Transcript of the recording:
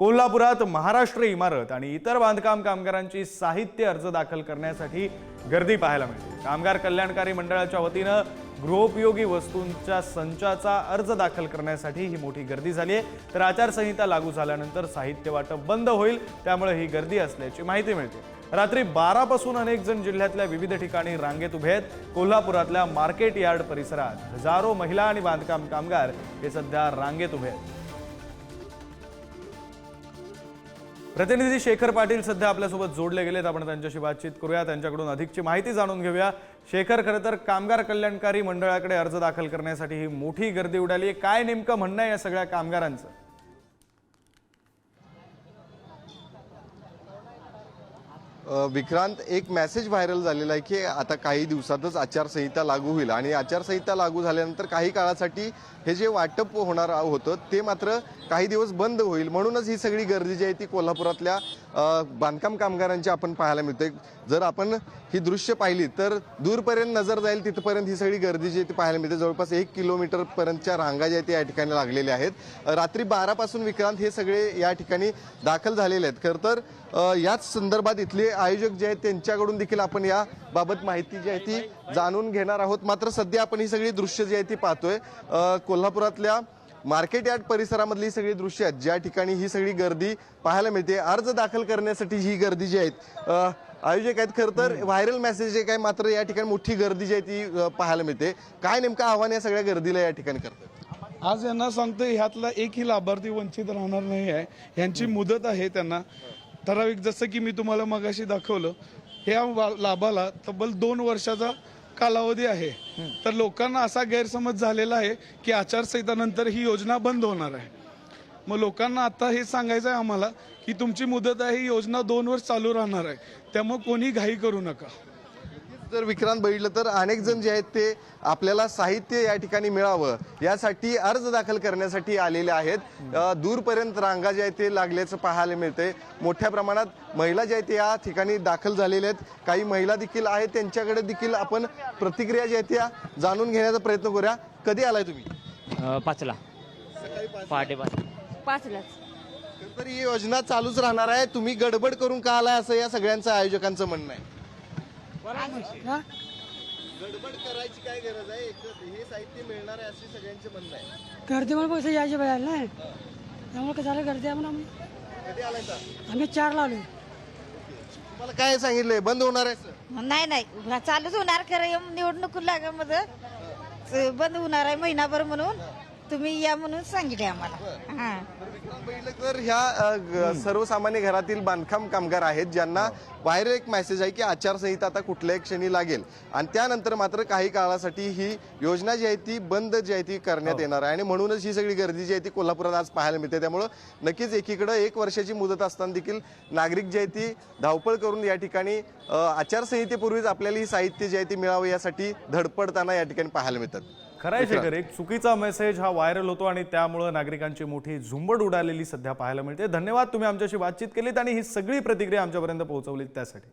कोल्हापुरात महाराष्ट्र इमारत आणि इतर बांधकाम कामगारांची साहित्य अर्ज दाखल करण्यासाठी गर्दी पाहायला मिळते. कामगार कल्याणकारी मंडळाच्या वतीनं गृहोपयोगी वस्तूंच्या संचाचा अर्ज दाखल करण्यासाठी ही मोठी गर्दी झाली आहे. तर आचारसंहिता लागू झाल्यानंतर साहित्य वाटप बंद होईल त्यामुळे ही गर्दी असल्याची माहिती मिळते. रात्री बारापासून अनेक जण जिल्ह्यातल्या विविध ठिकाणी रांगेत उभे आहेत. कोल्हापुरातल्या मार्केट यार्ड परिसरात हजारो महिला आणि बांधकाम कामगार हे सध्या रांगेत उभे आहेत. प्रतिनिधी शेखर पाटील सध्या आपल्यासोबत जोडले गेलेत. आपण त्यांच्याशी बातचीत करूया. त्यांच्याकडून अधिकची माहिती जाणून घेऊया. शेखर खरं तर कामगार कल्याणकारी मंडळाकडे अर्ज दाखल करण्यासाठी ही मोठी गर्दी उडाली आहे. काय नेमकं म्हणणं आहे या सगळ्या कामगारांचं? विक्रांत एक मेसेज व्हायरल झालेला आहे की आता काही दिवसातच आचारसंहिता लागू होईल. आणि आचारसंहिता लागू झाल्यानंतर काही काळासाठी हे जे वाटप होणार होतं ते मात्र काही दिवस बंद होईल. म्हणूनच ही सगळी गर्दी जी आहे ती कोल्हापुरातल्या बांधकाम कामगारांची आपण पाहायला मिळते. जर आपण ही दृश्य पाहिली तर दूरपर्यंत नजर जाईल तिथपर्यंत ही सगळी गर्दी जी आहे ती पाहायला मिळते. जवळपास एक किलोमीटरपर्यंतच्या रांगा ज्या आहेत त्या या ठिकाणी लागलेल्या आहेत. रात्री बारापासून विक्रांत हे सगळे या ठिकाणी दाखल झालेले आहेत. खरं तर याच संदर्भात इथले आयोजक जे आहेत त्यांच्याकडून देखील आपण या बाबत माहिती जी आहे ती जाणून घेणार आहोत. मात्र सध्या आपण ही सगळी दृश्य जी आहे ती पाहतोय. कोल्हापुरातल्या मार्केट यार्ड परिसरामधली ही सगळी दृश्य आहेत. ज्या ठिकाणी ही सगळी गर्दी पाहायला मिळते. अर्ज दाखल करण्यासाठी ही गर्दी जी आहेत अ, आयोजक आहेत खरं तर व्हायरल मेसेज जे काय मात्र या ठिकाणी मोठी गर्दी जी आहे ती अ, पाहायला मिळते. काय नेमकं आव्हान या सगळ्या गर्दीला या ठिकाणी करतात? आज यांना सांगतो ह्यातला एकही लाभार्थी वंचित राहणार नाही आहे. यांची मुदत आहे त्यांना. ठराविक जसं की मी तुम्हाला मगाशी दाखवलं ह्या लाभाला तब्बल दोन वर्षाचा कालावधी आहे. तर लोकांना असा गैरसमज झालेला आहे की आचारसंहितानंतर ही योजना बंद होणार आहे. मग लोकांना आता हे सांगायचं आहे आम्हाला की तुमची मुदत आहे ही योजना दोन वर्ष चालू राहणार आहे. त्यामुळे कोणी घाई करू नका. जर विक्रांत बघितलं तर अनेक जण जे आहेत ते आपल्याला साहित्य या ठिकाणी मिळावं यासाठी अर्ज दाखल करण्यासाठी आलेले आहेत. दूरपर्यंत रांगा जे आहेत ते लागल्याचं पाहायला मिळते मोठ्या प्रमाणात महिला ज्या आहेत ते या ठिकाणी दाखल झालेल्या आहेत. काही महिला देखील आहेत. त्यांच्याकडे देखील आपण प्रतिक्रिया ज्या आहेत त्या जाणून घेण्याचा प्रयत्न करूया. कधी आलाय तुम्ही? पाचला. पहाटे पाच पाचलाच. तर ही योजना चालूच राहणार आहे. तुम्ही गडबड करून का आलाय असं या सगळ्यांचं आयोजकांचं म्हणणं आहे? गडबड करायची काय गरज आहे? एक- हे साहित्य मिळणार आहे असे सगळ्यांचे म्हणणं आहे. गर्दीमुळे पैसे यायचे पाहिजे नाही त्यामुळे कसं झालं गर्दी आहे म्हणून आम्ही. कधी आलाय का आम्ही चारला आलो तुम्हाला काय सांगितलंय? बंद होणार आहे सर. नाही नाही. चालूच होणार खरं. निवडणूक लागामध्ये बंद होणार आहे महिनाभर म्हणून. तुम्ही या म्हणून सांगितले आम्हाला. हा. बघितलं तर ह्या अ, ग- सर्वसामान्य घरातील बांधकाम कामगार आहेत ज्यांना बाहेर एक मेसेज आहे की आचारसंहिता आता कुठल्याही क्षणी लागेल. आणि त्यानंतर मात्र काही काळासाठी ही योजना जी आहे ती बंद जी आहे ती करण्यात येणार आहे. आणि म्हणूनच ही सगळी गर्दी जी आहे ती कोल्हापुरात आज पाहायला मिळते. त्यामुळं नक्कीच एकीकडे एक वर्षाची मुदत असताना देखील नागरिक जे आहे ती धावपळ करून या ठिकाणी अ, आचारसंहितेपूर्वीच आपल्याला ही साहित्य जे आहे ती मिळावं यासाठी धडपडताना या ठिकाणी पाहायला मिळतात. खरंय शेखर एक चुकीचा मेसेज हा व्हायरल होतो आणि त्यामुळं नागरिकांची मोठी झुंबड उडालेली सध्या पाहायला मिळते. धन्यवाद तुम्ही आमच्याशी बातचीत केलीत आणि ही सगळी प्रतिक्रिया आमच्यापर्यंत पोहोचवलीत त्यासाठी.